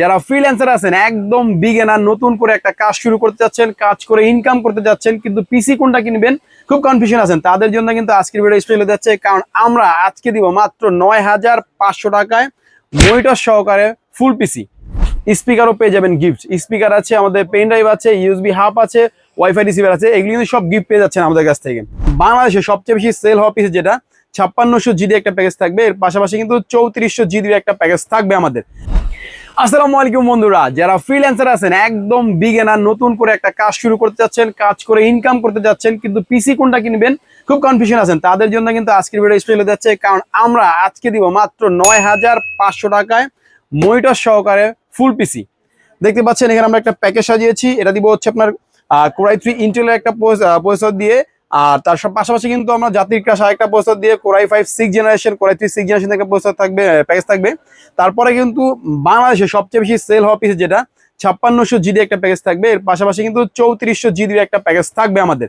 যারা ফ্রিল্যান্সার আছেন, একদম বিগেনার নতুন করে একটা কাজ শুরু করতে যাচ্ছেন কাজ করে ইনকাম করতে যাচ্ছেন কিন্তু পিসি কোনটা কিনবেন, খুব কনফিউশন আছেন। তাদের জন্য কিন্তু আজকের ভিডিও স্পেশাল যাচ্ছে, কারণ আমরা আজকে দিব মাত্র নয় হাজার পাঁচশো টাকায় মনিটর সহকারে ফুল পিসি স্পিকারও পেয়ে যাবেন গিফট স্পিকার আছে, আমাদের পেন ড্রাইভ আছে ইউএসবি হাব আছে ওয়াইফাই রিসিভার আছে, এগুলি কিন্তু সব গিফট পেয়ে যাচ্ছেন আমাদের কাছ থেকে। বাংলাদেশে সবচেয়ে বেশি সেল হওয়া পিস যেটা, ছাপ্পান্নশো জিডি একটা প্যাকেজ থাকবে, এর পাশাপাশি কিন্তু চৌত্রিশশো জিডি একটা প্যাকেজ থাকবে আমাদের। আসসালামু আলাইকুম বন্ধুরা, যারা ফ্রিল্যান্সার আছেন, একদম বিগেনার নতুন করে একটা কাজ শুরু করতে যাচ্ছেন কাজ করে ইনকাম করতে যাচ্ছেন কিন্তু পিসি কোনটা কিনবেন, খুব কনফিউশন আছেন। তাদের জন্য কিন্তু আজকের ভিডিও স্পেশাল যাচ্ছে, কারণ আমরা আজকে দিব মাত্র নয় হাজার পাঁচশো টাকায় মনিটর সহকারে ফুল পিসি দেখতে পাচ্ছেন, এখানে আমরা একটা প্যাকেজ সাজিয়েছি, এটা দিব হচ্ছে আপনার কোরাই থ্রি ইন্টেলের একটা প্রসেসর দিয়ে আর তার সব পাশাপাশি কিন্তু আমরা জাতির ক্রাশ আরেকটা প্রসেসর দিয়ে core i five six generation core i three six generation একটা প্রসেসর থাকবে প্যাকেজ থাকবে। তারপরে কিন্তু বাংলাদেশে সবচেয়ে বেশি সেল হওয়া পিস যেটা, ছাপ্পান্নশো জিডি একটা প্যাকেজ থাকবে। এর পাশাপাশি কিন্তু চৌত্রিশশো জিডি একটা প্যাকেজ থাকবে আমাদের।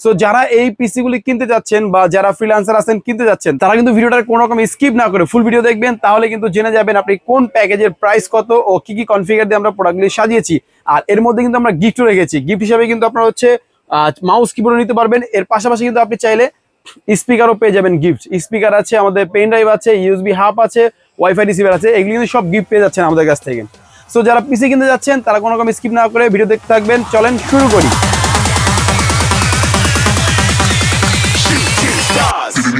সো যারা এই পিসি গুলি কিনতে যাচ্ছেন বা যারা ফ্রিল্যান্সার আছেন, কিনতে যাচ্ছেন, তারা কিন্তু ভিডিওটার কোনো রকম স্কিপ না করে ফুল ভিডিও দেখবেন। তাহলে কিন্তু জেনে যাবেন আপনি কোন প্যাকেজের প্রাইস কত ও কি কি কনফিগার দিয়ে আমরা প্রোডাক্টগুলি সাজিয়েছি। আর এর মধ্যে কিন্তু আমরা গিফটও রেখেছি। গিফট হিসাবে কিন্তু আপনার হচ্ছে মাউস কিবোর্ড নিতে পারবেন এর পাশাপাশি কিন্তু আপনি চাইলে স্পিকারও পেয়ে যাবেন গিফট স্পিকার আছে আমাদের পেন ড্রাইভ আছে ইউএসবি হাব আছে ওয়াইফাই রিসিভার আছে এগুলি কিন্তু সব গিফট পেয়ে যাচ্ছেন আমাদের কাছ থেকে সো যারা পিসি কিনতে যাচ্ছেন তারা কোনো রকম স্কিপ না করে ভিডিও দেখতে থাকবেন চলেন শুরু করি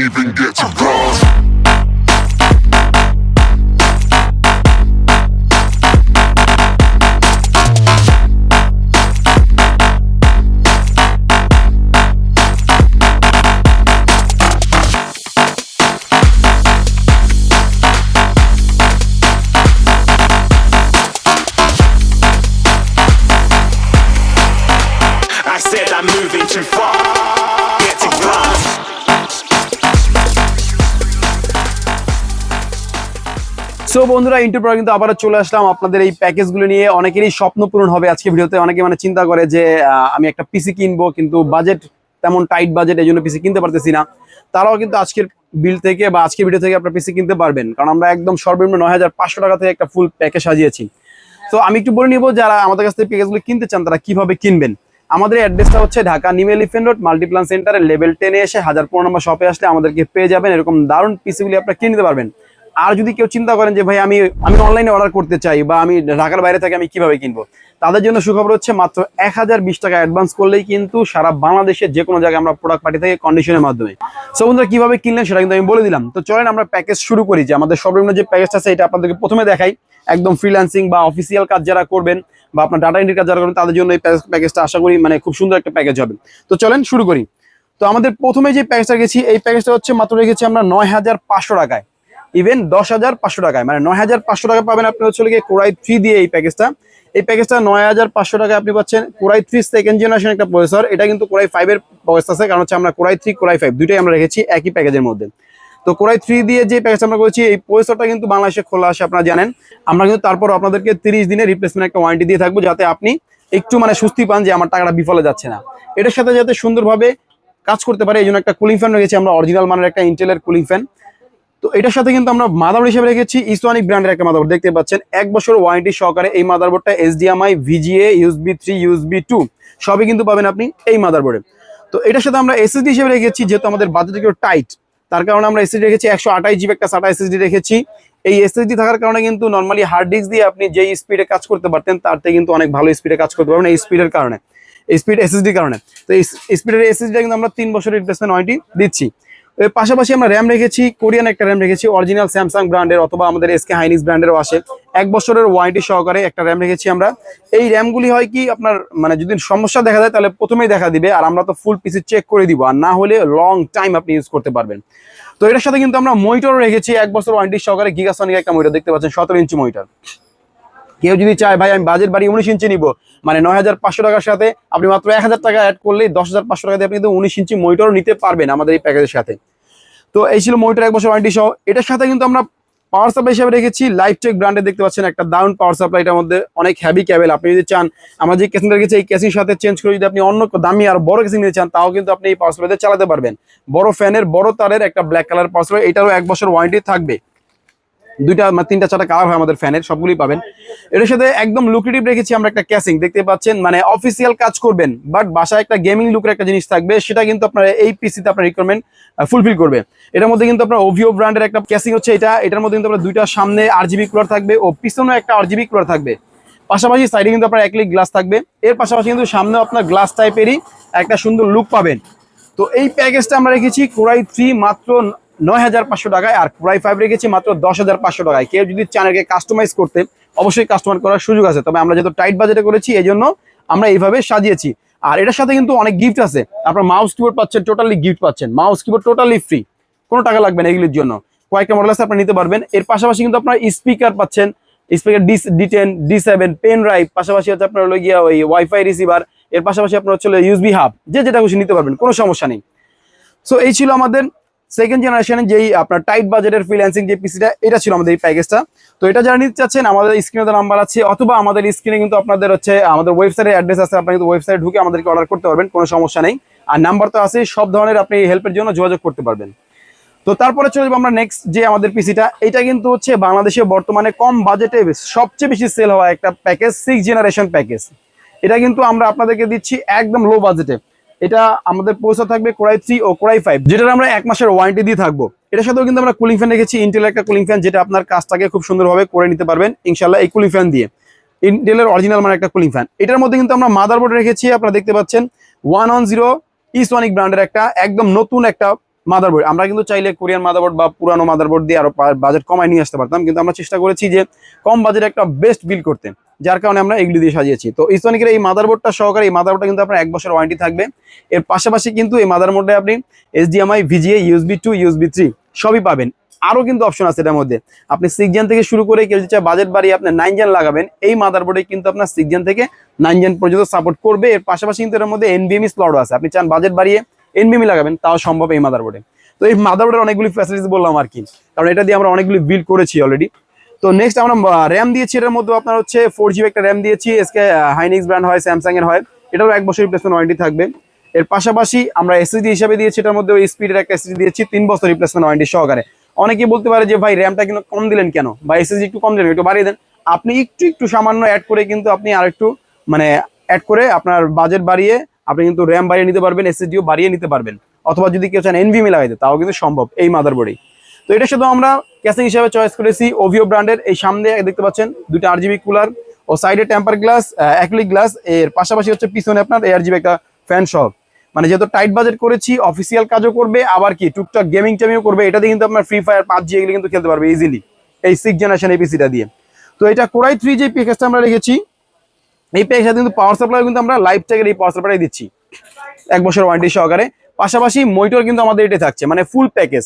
even get to said I'm moving too far. So বন্ধুরা ইন্টার পর কিন্তু আবার চলে আসলাম আপনাদের এই প্যাকেজগুলো নিয়ে। অনেকেরই স্বপ্ন পূরণ হবে আজকে ভিডিওতে। অনেকে মানে চিন্তা করে যে আমি একটা পিসি কিনবো, কিন্তু বাজেট তেমন টাইট বাজেট এই জন্য পিসি কিনতে পারতেছি না। তারাও কিন্তু আজকের বিল থেকে বা আজকের ভিডিও থেকে আপনার পিসি কিনতে পারবেন। কারণ আমরা একদম সর্বনিম্ন নয় হাজার পাঁচশো টাকা থেকে একটা ফুল প্যাকেজ সাজিয়েছি। তো আমি একটু বলে নিব, যারা আমাদের কাছ থেকে প্যাকেজগুলো কিনতে চান, তারা কীভাবে কিনবেন? আমাদের অ্যাড্রেসটা হচ্ছে Dhaka New Elephant Road, Multiplan সেন্টারে লেভেল টেনে এসে হাজার পনেরো নম্বর শপে আসলে আমাদেরকে পেয়ে যাবেন। এরকম দারুণ পিসিগুলি আপনারা কিনে নিতে পারবেন। আর যদি কেউ চিন্তা করেন যে, ভাই, আমি আমি অনলাইনে অর্ডার করতে চাই বা আমি ঢাকার বাইরে থেকে আমি কীভাবে কিনবো? তাদের জন্য সুখবর হচ্ছে মাত্র এক হাজার বিশ টাকা অ্যাডভান্স করলেই কিন্তু সারা বাংলাদেশের যে কোনো জায়গায় আমরা প্রোডাক্ট পাঠিয়ে থাকি কন্ডিশনের মাধ্যমে। সো বন্ধুরা, কীভাবে কিনলেন সেটা কিন্তু আমি বলে দিলাম। তো চলেন আমরা প্যাকেজ শুরু করি যে আমাদের সর্বনিম্ন যে প্যাকেজটা আছে, এটা আপনাদেরকে প্রথমে দেখাই। একদম ফ্রিল্যান্সিং বা অফিসিয়াল কাজ যারা করবেন বা আপনার ডাটা এন্ট্রি কাজ যারা করবেন, তাদের জন্য এই প্যাকেজটা আশা করি মানে খুব সুন্দর একটা প্যাকেজ হবে। তো চলেন শুরু করি। তো আমাদের প্রথমে যে প্যাকেজটা গেছি এই প্যাকেজটা হচ্ছে মাত্র রেখেছি আমরা নয় হাজার পাঁচশো টাকায়। ইভেন দশ হাজার পাঁচশো টাকায়। মানে নয় হাজার পাঁচশো টাকা পাবেন আপনি হচ্ছে গিয়ে কোরাই থ্রি দিয়ে এই প্যাকেজটা এই প্যাকেজটা নয় হাজার পাঁচশো টাকায় আপনি পাচ্ছেন core i three second generation একটা প্রসেসর এটা কিন্তু কোরাই ফাইভের প্রসেস আছে, কারণ হচ্ছে আমরা কোরাই থ্রি কোরাই ফাইভ দুইটাই আমরা রেখেছি একই প্যাকেজের মধ্যে। তো কোরাই থ্রি দিয়ে যে প্যাকেজ আমরা করেছি, এই প্রসেসরটা কিন্তু বাংলাদেশে খোলা আসে আপনারা জানেন। আমরা কিন্তু তারপর আপনাদেরকে তিরিশ দিনের রিপ্লেসমেন্ট একটা ওয়ারেন্টি দিয়ে থাকব, যাতে আপনি একটু মানে স্বস্তি পান যে আমার টাকাটা বিফলে যাচ্ছে না। এটার সাথে যাতে সুন্দরভাবে কাজ করতে পারে, এই জন্য একটা কুলিং ফ্যান রেখেছি, আমরা অরিজিনাল মানের একটা ইন্টেলের কুলিং ফ্যান তো এটার সাথে কিন্তু আমরা মাদারবোর্ড হিসেবে রেখেছি ইসোনিক ব্র্যান্ডের একটা মাদারবোর্ড দেখতে পাচ্ছেন, এক বছর ওয়ারেন্টি সহকারে এই মাদারবোর্ডটা HDMI VGA USB three USB two সবই কিন্তু পাবেন আপনি এই মাদারবোর্ডে তো এটার সাথে আমরা এসএসডি হিসেবে রেখেছি, যেহেতু আমাদের বাজেট একটু টাইট তার কারণে আমরা এসএসডি রেখেছি, একশো আঠাশ জিবি একটা সাটা এসএসডি রেখেছি। এই এসএসডি থাকার কারণে কিন্তু নর্মালি হার্ড ডিস্ক দিয়ে আপনি যেই স্পিডে কাজ করতে পারতেন, তার থেকে কিন্তু অনেক ভালো স্পিডে কাজ করতে পারবেন এই স্পিডের কারণে স্পিড এসএসডির কারণে। তো স্পিডের এসএসডিটা কিন্তু আমরা তিন বছরের রিপ্লেসমেন্ট ওয়ারেন্টি দিচ্ছি। পাশাপাশি আমরা র্যাম রেখেছি কোরিয়ান একটা র্যাম রেখেছি অরিজিনাল স্যামসাং ব্র্যান্ডের অথবা আমাদের এসকে হাইনিস ব্র্যান্ডেরও আসে। এক বছরের ওয়ারেন্টি সহকারে একটা র্যাম রেখেছি আমরা। এই র্যামগুলি হয় কি, আপনার মানে যদি সমস্যা দেখা যায় তাহলে প্রথমেই দেখা দিবে, আর আমরা তো ফুল পিসি চেক করে দিব, আর না হলে লং টাইম আপনি ইউজ করতে পারবেন। তো এটার সাথে কিন্তু আমরা মনিটরও রেখেছি, এক বছর ওয়ারেন্টি সহকারে গিগাসনিক একটা মনিটর দেখতে পাচ্ছেন, সতেরো ইঞ্চি মনিটর কেউ যদি চায়, ভাই, আমি বাজেট বাড়ি উনিশ ইঞ্চি নিবো মানে নয় হাজার পাঁচশো টাকার সাথে আপনি মাত্র এক হাজার টাকা অ্যাড করলেই দশ হাজার পাঁচশো টাকা দিয়ে আপনি কিন্তু উনিশ ইঞ্চি মনিটরও নিতে পারবেন আমাদের এই প্যাকেজের সাথে। তো এই ছিল মনিটর এক বছর ওয়ারেন্টি সহ। এটার সাথে কিন্তু আমরা পাওয়ার সাপ্লাই হিসাবে রেখেছি। লাইফ টেক ব্র্যান্ডে দেখতে পাচ্ছেন একটা দারুণ পাওয়ার সাপ্লাই এটার মধ্যে অনেক হ্যাভি ক্যাবেল আপনি যদি চান, আমরা যে কেসিংটা রেখেছি, এই কেসিং সাথে চেঞ্জ করে যদি আপনি অন্য দামি আর বড় কেসিং নিতে চান, তাও কিন্তু আপনি এই পাওয়ার সাপ্লাইতে চালাতে পারবেন। বড় ফ্যানের বড় তারের একটা ব্ল্যাক কালার পাওয়ার সাপ্লাই এটারও এক বছর ওয়ারেন্টি থাকবে। দুইটা মানে তিনটা চারটা কালার হয় আমাদের ফ্যানের সবগুলোই পাবেন। এটার সাথে একদম লুক্রেটিভ রেখেছি আমরা একটা ক্যাসিং দেখতে পাচ্ছেন? মানে অফিসিয়াল কাজ করবেন বাট বাসায় একটা গেমিং লুকের একটা জিনিস থাকবে, সেটা কিন্তু আপনার এই পিসিতে আপনার রিকোয়ারমেন্ট ফুলফিল করবে। এটার মধ্যে কিন্তু আপনার ওভিও ব্র্যান্ডের একটা ক্যাসিং হচ্ছে এটা, এটার মধ্যে কিন্তু আপনার দুইটা সামনে আরজিবি কুলার থাকবে ও পিছনেও একটা আরজিবি কুলার থাকবে। পাশাপাশি সাইডে কিন্তু আপনার একলিক গ্লাস থাকবে। এর পাশাপাশি কিন্তু সামনেও আপনার গ্লাস টাইপেরই একটা সুন্দর লুক পাবেন। তো এই প্যাকেজটা আমরা রেখেছি কোরাই থ্রি মাত্র নয় হাজার পাঁচশো টাকায় আর কোরাই ফাইভ রেখেছি মাত্র দশ হাজার পাঁচশো টাকায়। কেউ যদি চ্যানেলকে কাস্টমাইজ করতে অবশ্যই কাস্টমার করার সুযোগ আছে। তবে আমরা যেহেতু টাইট বাজেটে করেছি এই জন্য আমরা এইভাবে সাজিয়েছি। আর এটার সাথে কিন্তু অনেক গিফট আছে। আপনার মাউস কিবোর্ড পাচ্ছেন টোটালি গিফট পাচ্ছেন। মাউস কিবোর্ড টোটালি ফ্রি কোনো টাকা লাগবে না এগুলির জন্য। কয়েকটা মডেল আছে, আপনি নিতে পারবেন। এর পাশাপাশি কিন্তু আপনার স্পিকার পাচ্ছেন। Speaker D D ten D seven pen drive পাশাপাশি হচ্ছে আপনার হলো গিয়া ওই ওয়াইফাই রিসিভার এর পাশাপাশি আপনার হচ্ছে ইউসবি হাব যে যেটা খুশি নিতে পারবেন, কোনো সমস্যা নেই। সো এই ছিল আমাদের সেকেন্ড জেনারেশনের যেই আপনার টাইট বাজেটের ফ্রিল্যান্সিং যে পিসিটা এটা ছিল আমাদের এই প্যাকেজটা তো এটা যারা নিতে চাচ্ছেন, আমাদের স্ক্রিনে নাম্বার আছে, অথবা আমাদের স্ক্রিনে কিন্তু আপনাদের হচ্ছে, আমাদের ওয়েবসাইটের অ্যাড্রেস আছে আপনারা কিন্তু ওয়েবসাইটে ঢুকে আমাদেরকে অর্ডার করতে পারবেন, কোনো সমস্যা নেই। আর নাম্বার তো আছে, সব ধরনের আপনি হেল্পের জন্য যোগাযোগ করতে পারবেন। তো তারপরে চলে যাব আমরা নেক্সট যে আমাদের পিসিটা এটা কিন্তু হচ্ছে বাংলাদেশে বর্তমানে কম বাজেটে সবচেয়ে বেশি সেল হওয়া একটা প্যাকেজ সিক্স জেনারেশন প্যাকেজ এটা কিন্তু আমরা আপনাদেরকে দিচ্ছি একদম লো বাজেটে এটা আমাদের পৌঁছা থাকবে কোরাই থ্রি ও কোরাই ফাইভ যেটার আমরা এক মাসের ওয়ারেন্টি দিয়ে থাকব। এটার সাথেও কিন্তু আমরা কুলিং ফ্যান রেখেছি। ইন্টেল একটা কুলিং ফ্যান যেটা আপনার কাজটাকে খুব সুন্দরভাবে করে নিতে পারবেন ইনশাল্লাহ এই কুলিং ফ্যান দিয়ে। ইন্টেলের অরিজিনাল মানে একটা কুলিং ফ্যান এটার মধ্যে কিন্তু আমরা মাদার মাদারবোর্ড রেখেছি, আপনারা দেখতে পাচ্ছেন। ওয়ান অন জিরো ইসওয়ানিক ব্র্যান্ডের একটা, একদম নতুন একটা মাদারবোর্ড আমরা কিন্তু চাইলে কোরিয়ান মাদারবোর্ড বা পুরানো মাদারবোর্ড দিয়ে আরও বাজেট কমায় নিয়ে আসতে পারতাম, কিন্তু আমরা চেষ্টা করেছি যে কম বাজেটে একটা বেস্ট বিল করতে। যার কারণে আমরা এগুলি দিয়ে সাজিয়েছি। তো ইসোনিকের এই মাদারবোর্ডটা সহকারে, এই মাদারবোর্ডটা কিন্তু আপনার এক বছর ওয়ারেন্টি থাকবে। এর পাশাপাশি কিন্তু এই মাদারবোর্ডে আপনি HDMI VGA USB two USB three সবই পাবেন। আরও কিন্তু অপশন আছে এটার মধ্যে। আপনি সিক্স জেন থেকে শুরু করে কেউ চায় বাজেট বাড়িয়ে আপনি নাইন জেন লাগাবেন, এই মাদারবোর্ডে কিন্তু আপনার সিক্স জেন থেকে নাইন জেন পর্যন্ত সাপোর্ট করবে। এর পাশাপাশি কিন্তু এর মধ্যে এনবিএমই স্লটও আছে। আপনি চান বাজেট বাড়িয়ে এনবিএমই লাগাবেন, তাও সম্ভব এই মাদারবোর্ডে তো এই মাদারবোর্ডের অনেকগুলি ফ্যাসিলিটিস বললাম আর কি। কারণ এটা দিয়ে আমরা অনেকগুলি বিল করেছি অলরেডি তো নেক্সট আমরা র্যাম দিয়েছি, এটার মধ্যে আপনার হচ্ছে ফোর জিবি একটা র্যাম দিয়েছি এসকে হাইনিক্স ব্র্যান্ড হয় স্যামসাং এর হয়। এটারও এক বছর রিপ্লেসমেন্ট ওয়ারেন্টি থাকবে। এর পাশাপাশি আমরা এসএসডি হিসাবে দিয়েছি, এটার মধ্যে স্পিডের একটা এসএসডি দিয়েছি, তিন বছর রিপ্লেসমেন্ট ওয়ারেন্টি সহকারে। অনেকেই বলতে পারে যে, ভাই র্যামটা কিন্তু কম দিলেন কেন? বা এসএসডি একটু কম দিলেন, একটু বাড়িয়ে দেন। আপনি একটু একটু সামান্য অ্যাড করে কিন্তু আপনি আর একটু মানে অ্যাড করে আপনার বাজেট বাড়িয়ে, আপনি কিন্তু র্যাম বাড়িয়ে নিতে পারবেন এসএসডিও বাড়িয়ে নিতে পারবেন। অথবা যদি কেউ চান এনভিএমই লাগাইতে তাও কিন্তু সম্ভব, এই মাদারবোর্ডেই তো এটার সাথে আমরা ক্যাসিং হিসাবে চয়েস করেছি ওভিও ব্র্যান্ডের এই সামনে দেখতে পাচ্ছেন দুটো আরজিবি কুলার ও সাইডে টেম্পার গ্লাস অ্যাক্রিলিক গ্লাস এর পাশাপাশি হচ্ছে পিছনে আপনার এআরজিবি একটা ফ্যান সহ মানে যেহেতু টাইট বাজেট করেছি অফিসিয়াল কাজও করবে, আবার কি টুকটাক গেমিং টেমিও করবে। এটাতে কিন্তু আপনার ফ্রি ফায়ার পাবজি এগুলো কিন্তু খেলতে পারবে ইজিলি এই সিক্স জেনারেশন এই পিসিটা দিয়ে। তো এটা কোরাই থ্রি যে প্যাকেজটা আমরা রেখেছি, এই প্যাকেজটা কিন্তু পাওয়ার সাপ্লাই কিন্তু আমরা লাইফ ট্যাগের এই পাওয়ার সাপ্লাই দিচ্ছি। এক বছর ওয়ারেন্টি সহকারে। পাশাপাশি মনিটর কিন্তু আমাদের এটা থাকছে মানে ফুল প্যাকেজ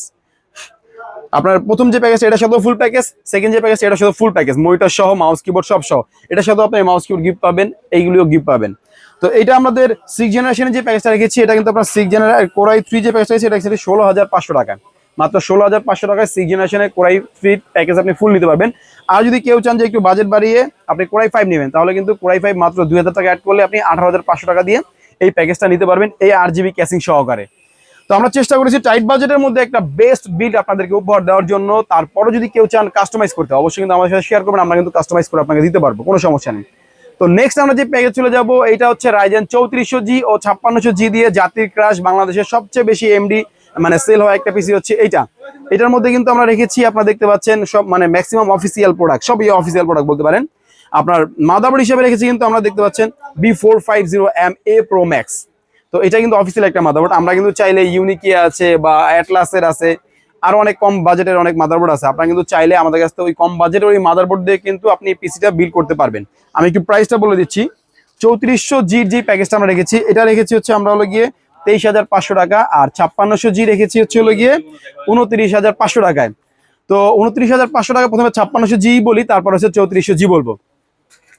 আপনার প্রথম যে প্যাকেজ এটা সাথে ফুল প্যাকেজ সেকেন্ড যে প্যাকেজ এটা সাথে ফুল প্যাকেজ মনিটর সহ মাউস কিবোর্ড সব সহ। এটার সাথে আপনি মাউস কিবোর্ড গিফট পাবেন, এইগুলিও গিফট পাবেন। তো এটা আমাদের সিক্স জেনারেশনের যে প্যাকেজটা রেখেছি, এটা কিন্তু আপনার সিক্স জেনারেশন কোরাই থ্রি যে প্যাকেজটা রেখেছি, এটা ষোলো হাজার পাঁচশো টাকা। মাত্র ষোলো হাজার পাঁচশো টাকায় সিক্স জেনারেশনের কোরাই থ্রি প্যাকেজ আপনি ফুল নিতে পারবেন। আর যদি কেউ চান যে একটু বাজেট বাড়িয়ে আপনি কোরাই ফাইভ নেবেন, তাহলে কিন্তু কোরাই ফাইভ মাত্র দুই হাজার টাকা অ্যাড করলে আপনি আঠারো হাজার পাঁচশো টাকা দিয়ে এই প্যাকেজটা নিতে পারবেন এই আট জিবি ক্যাসিং সহকারে। তো আমরা চেষ্টা করেছি টাইট বাজেটের মধ্যে একটা বেস্ট বিল্ড আপনাদেরকে উপহার দেওয়ার জন্য। তারপরে যদি কেউ চান কাস্টমাইজ করতে, অবশ্যই কিন্তু আমাদের সাথে শেয়ার করবেন, আমরা কিন্তু কাস্টমাইজ করে আপনাকে দিতে পারব, কোনো সমস্যা নেই। তো নেক্সট আমরা যে প্যাকেজ চলে যাব এটা হচ্ছে রাইজেন চৌত্রিশশো জি ও ছাপ্পান্নশো জি দিয়ে জাতির ক্রাশ বাংলাদেশের সবচেয়ে বেশি এমডি মানে সেল হওয়া একটা পিসি হচ্ছে এইটা। এটার মধ্যে কিন্তু আমরা রেখেছি, আপনারা দেখতে পাচ্ছেন সব মানে ম্যাক্সিমাম অফিসিয়াল প্রোডাক্ট সবই অফিসিয়াল প্রোডাক্ট বলতে পারেন। আপনার মাদারবোর্ড হিসেবে রেখেছি কিন্তু আমরা দেখতে পাচ্ছেন B four five zero M A pro max তো এটা কিন্তু অফিসিয়াল একটা মাদারবোর্ড আমরা কিন্তু চাইলে ইউনিকি আছে বা অ্যাটলাসের আছে, আরও অনেক কম বাজেটের অনেক মাদারবোর্ড আছে। আপনারা কিন্তু চাইলে আমাদের কাছ থেকে ওই কম বাজেটের ওই মাদারবোর্ড দিয়ে কিন্তু আপনি পিসিটা বিল করতে পারবেন। আমি একটু প্রাইসটা বলে দিচ্ছি। চৌত্রিশশো জির যে প্যাকেজটা আমরা রেখেছি, এটা রেখেছি হচ্ছে আমরা হলো গিয়ে তেইশ হাজার পাঁচশো টাকা, আর ছাপ্পান্নশো জি রেখেছি হচ্ছে হলো গিয়ে উনত্রিশ হাজার পাঁচশো টাকায়। তো উনত্রিশ হাজার পাঁচশো টাকা প্রথমে ছাপ্পান্নশো জি বলি, তারপর হচ্ছে চৌত্রিশশো জি বলব।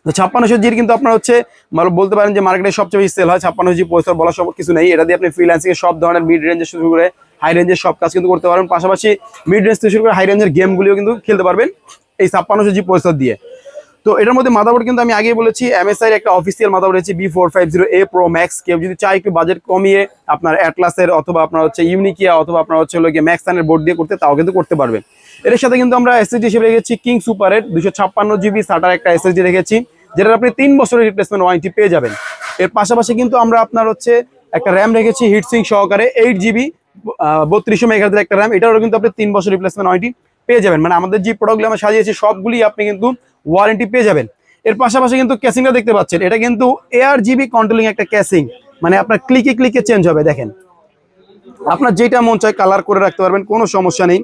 তো ছাপ্পান্নশো জির কিন্তু আপনার হচ্ছে মানে বলতে পারেন যে মার্কেটে সবচেয়ে বেশি সেল হয়, ছাপ্পান্ন জি পয়সা বলা সব কিছু নেই। এটা দিয়ে আপনি ফ্রিল্যান্সিং সব ধরনের মিড রেঞ্জে শুরু করে হাই রেঞ্জের সব কাজ কিন্তু করতে পারবেন। পাশাপাশি মিড রেঞ্জ থেকে শুরু করে হাই রেঞ্জের গেমগুলিও কিন্তু খেলতে পারবেন এই ছাপ্পান্নশো জি পয়সা দিয়ে। তো এটার মধ্যে মাদারবোর্ড কিন্তু আমি আগেই বলেছি এমএসআই একটা অফিসিয়াল মাদারবোর্ড রয়েছে B four five zero A pro max কেউ যদি চায় একটু বাজেট কমিয়ে আপনার অ্যাটলাসের অথবা আপনার হচ্ছে ইউনিকিয়া অথবা আপনার হচ্ছে গিয়ে ম্যাক্সানের বোর্ড দিয়ে করতে, তাও কিন্তু করতে পারবেন। এর সাথে কিন্তু আমরা এসএসডি হিসেবে রেখেছি কিং সুপারের দুশো ছাপ্পান্ন জিবি সাটার একটা এসএসডি রেখেছি, যেটার আপনি তিন বছরের রিপ্লেসমেন্ট ওয়ারেন্টি পেয়ে যাবেন। এর পাশাপাশি কিন্তু আমরা আপনার হচ্ছে একটা র্যাম রেখেছি হিটসিং সহকারে এইট জিবি বত্রিশশো মেগাহার্জের একটা র্যাম এটারও কিন্তু আপনি তিন বছর রিপ্লেসমেন্ট ওয়ারেন্টি পেয়ে যাবেন। মানে আমাদের যে প্রোডাক্টগুলো আমরা সাজিয়েছি, সবগুলি আপনি কিন্তু ওয়ারেন্টি পেয়ে যাবেন। এর পাশাপাশি কিন্তু ক্যাসিংটা দেখতে পাচ্ছেন। এটা কিন্তু এআর জিবি কন্ট্রোলিং একটা ক্যাসিং মানে আপনার ক্লিকে ক্লিকে চেঞ্জ হবে, দেখেন। আপনার যেটা মন চায় কালার করে রাখতে পারবেন, কোনো সমস্যা নেই।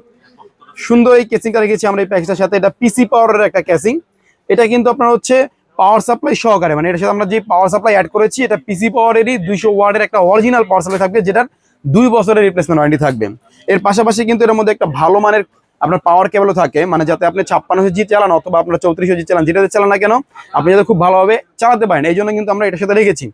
সুন্দর এই কেসিংটা রেখেছি আমরা এই প্যাকেজটার সাথে। এটা পিসি পাওয়ারের একটা ক্যাসিং এটা কিন্তু আপনার হচ্ছে পাওয়ার সাপ্লাই সহকারে। মানে এটার সাথে আমরা যে পাওয়ার সাপ্লাই অ্যাড করেছি, এটা পিসি পাওয়ারেরই দুইশো ওয়ার্ডের একটা অরিজিনাল পাওয়ার সাপ্লাই থাকবে, যেটার দুই বছরের রিপ্লেসমেন্ট ওয়ারেন্টি থাকবে। এর পাশাপাশি কিন্তু এর মধ্যে একটা ভালো মানের আপনার পাওয়ার কেবলও থাকে মানে যাতে আপনি ছাপ্পান্ন জি চালান অথবা আপনার চৌত্রিশ জি চালান, যেটাতে চালান না কেন, আপনি যাতে খুব ভালোভাবে চালাতে পারেন। এই জন্য কিন্তু আমরা এটার সাথে রেখেছি।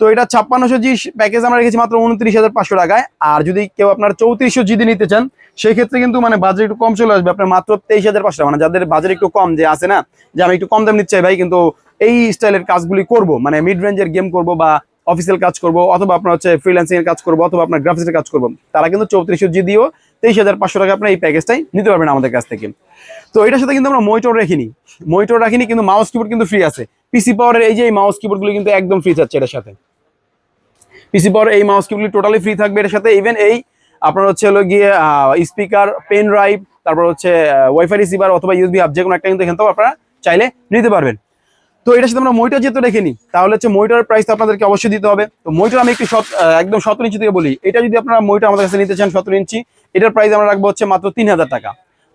তো এটা ছাপ্পান্নশো জি প্যাকেজ আমরা রেখেছি মাত্র উনত্রিশ হাজার পাঁচশো টাকায়। আর যদি কেউ আপনার চৌত্রিশশো জিদি নিতে চান সেই ক্ষেত্রে কিন্তু মানে বাজেট একটু কম চলে আসবে। আপনার মাত্র তেইশ হাজার পাঁচশো মানে যাদের বাজেট একটু কম যে আছে না, যে আমি একটু কম দাম নিতে চাই ভাই, কিন্তু এই স্টাইলের কাজগুলি করব মানে মিড রেঞ্জের গেম করব বা অফিসিয়াল কাজ করব, অথবা আপনার হচ্ছে ফ্রিল্যান্সিং এর কাজ করব, অথবা আপনার গ্রাফিক্সের কাজ করব। তারা কিন্তু চৌত্রিশশো জি দিয়েও তেইশ হাজার পাঁচশো টাকা আপনার এই প্যাকেজটাই নিতে পারবেন আমাদের কাছ থেকে। তো এটার সাথে কিন্তু আমরা মনিটর রাখিনি। মনিটর রাখিনি কিন্তু মাউস কিবোর্ড কিন্তু ফ্রি আছে। পিসি পাওয়ারের এই যে এই মাউস কিবোর্ডগুলো কিন্তু একদম ফ্রি থাকছে এটার সাথে। পিসি পাওয়ার এই মাউস কিবোর্ডগুলি টোটালি ফ্রি থাকবে এর সাথে। ইভেন এই আপনার হচ্ছে হলো গিয়ে স্পিকার পেন ড্রাইভ তারপর হচ্ছে ওয়াইফাই রিসিভার অথবা ইউএসবি হাব যে কোনো একটা কিন্তু এখান থেকে আপনারা চাইলে নিতে পারবেন। তো এটার সাথে আমরা মইটার যেহেতু রেখে নিই, তাহলে হচ্ছে মইটার প্রাইস আপনাদেরকে অবশ্যই দিতে হবে। তো মইটার আমি একটু একদম সতেরো ইঞ্চি থেকে বলি। এটা যদি আপনারা মইটা আমাদের কাছে নিতে চান সতেরো ইঞ্চি, এটার প্রাইস আমরা রাখব হচ্ছে মাত্র তিন হাজার টাকা।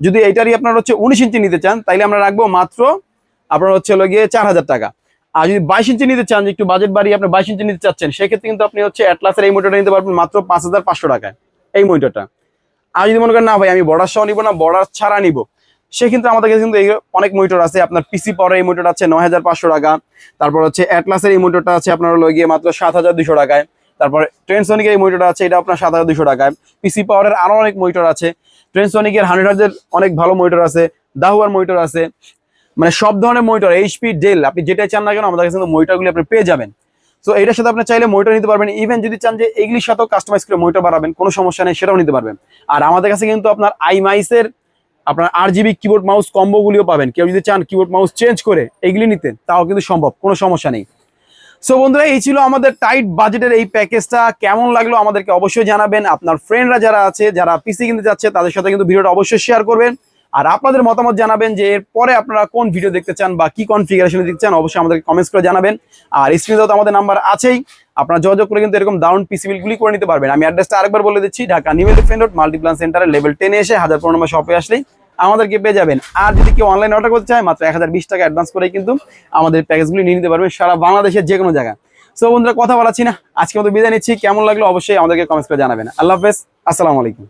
যদি এটারই আপনার হচ্ছে উনিশ ইঞ্চি নিতে চান, তাইলে আমরা রাখব মাত্র আপনার হচ্ছে হলো গিয়ে চার হাজার টাকা। আর যদি বাইশ ইঞ্চি নিতে চান যে একটু বাজেট বাড়িয়ে আপনি বাইশ ইঞ্চি নিতে চাচ্ছেন, সেক্ষেত্রে কিন্তু আপনি হচ্ছে অ্যাটলাসের এই মোটরটা নিতে পারবেন মাত্র পাঁচ হাজার পাঁচশো টাকায়, এই মোটরটা আর যদি মনে করেন, না ভাই, আমি বর্ডার সহ নিবো না, বর্ডার ছাড়া নিবো। সেক্ষেত্রে আমাদের কাছে কিন্তু অনেক মনিটর আছে। আপনার পিসি পাওয়ার এই মনিটর আছে নয় হাজার পাঁচশো টাকা। তারপর হচ্ছে অ্যাটলাসের এই মনিটরটা আছে আপনার হলো গিয়ে মাত্র সাত টাকায়। তারপর ট্রেনসনিকের এই মনিটরটা আছে এটা আপনার সাত হাজার দুশো টাকায়। পিসি পাওয়ারের আরও অনেক মনিটর আছে। ট্রেনসনিকের হান্ড্রেড হাজার অনেক ভালো মনিটর আছে। দাহুয়ার মনিটর আছে। মানে সব ধরনের মনিটর এইচপি ডেল আপনি যেটা চান না কেন, আমাদের কাছে কিন্তু মনিটরগুলি আপনি পেয়ে যাবেন। তো এটার সাথে আপনি চাইলে মনিটর নিতে পারবেন। ইভেন যদি চান যে এগুলির সাথেও কাস্টমাইজ করে মনিটর বাড়াবেন কোনো সমস্যা নেই, সেটাও নিতে পারবেন। আর আমাদের কাছে কিন্তু আপনার আইমাইসের আপনার R G B keyboard mouse কম্বোগুলিও পাবেন। কেউ যদি চান কিবোর্ড মাউস চেঞ্জ করে এগুলি নিতে তাও কিন্তু সম্ভব, কোনো সমস্যা নেই। সো বন্ধুরা, এই ছিল আমাদের টাইট বাজেটের এই প্যাকেজটা কেমন লাগল আমাদেরকে অবশ্যই জানাবেন। আপনার ফ্রেন্ডরা যারা আছে, যারা পিসি কিনতে যাচ্ছে তাদের সাথে কিন্তু ভিডিওটা অবশ্যই শেয়ার করবেন। আর আপনাদের মতামত জানাবেন যে এরপরে আপনারা কোন ভিডিও দেখতে চান বা কি কনফিগারেশন দেখতে চান, অবশ্যই আমাদেরকে কমেন্টস করে জানাবেন। আর স্ক্রিনে তো আমাদের নাম্বার আছেই। আপনারা যোগাযোগ করে কিন্তু এরকম দারুণ পিসি বিলগুলি করে নিতে পারবেন। আমি অ্যাড্রেসটা আরেকবার বলে দিচ্ছি, Dhaka New Elephant Road Multiplan সেন্টারে লেভেল টেনে এসে হাজার পনেরো নম্বর শপে আসলেই আমাদেরকে পেয়ে যাবেন। আর যদি কেউ অনলাইন অর্ডার করতে চায়, মাত্র এক হাজার বিশ টাকা অ্যাডভান্স করে কিন্তু আমাদের প্যাকেজগুলি নিয়ে নিতে পারবেন সারা বাংলাদেশের যে কোনো জায়গায়। সো বন্ধুরা, কথা বলাচ্ছি না। আজকে মতো বিদায় নিচ্ছি। কেমন লাগল অবশ্যই আমাদেরকে কমেন্টস করে জানাবেন। আল্লাহ হাফেজ। আসসালামু আলাইকুম।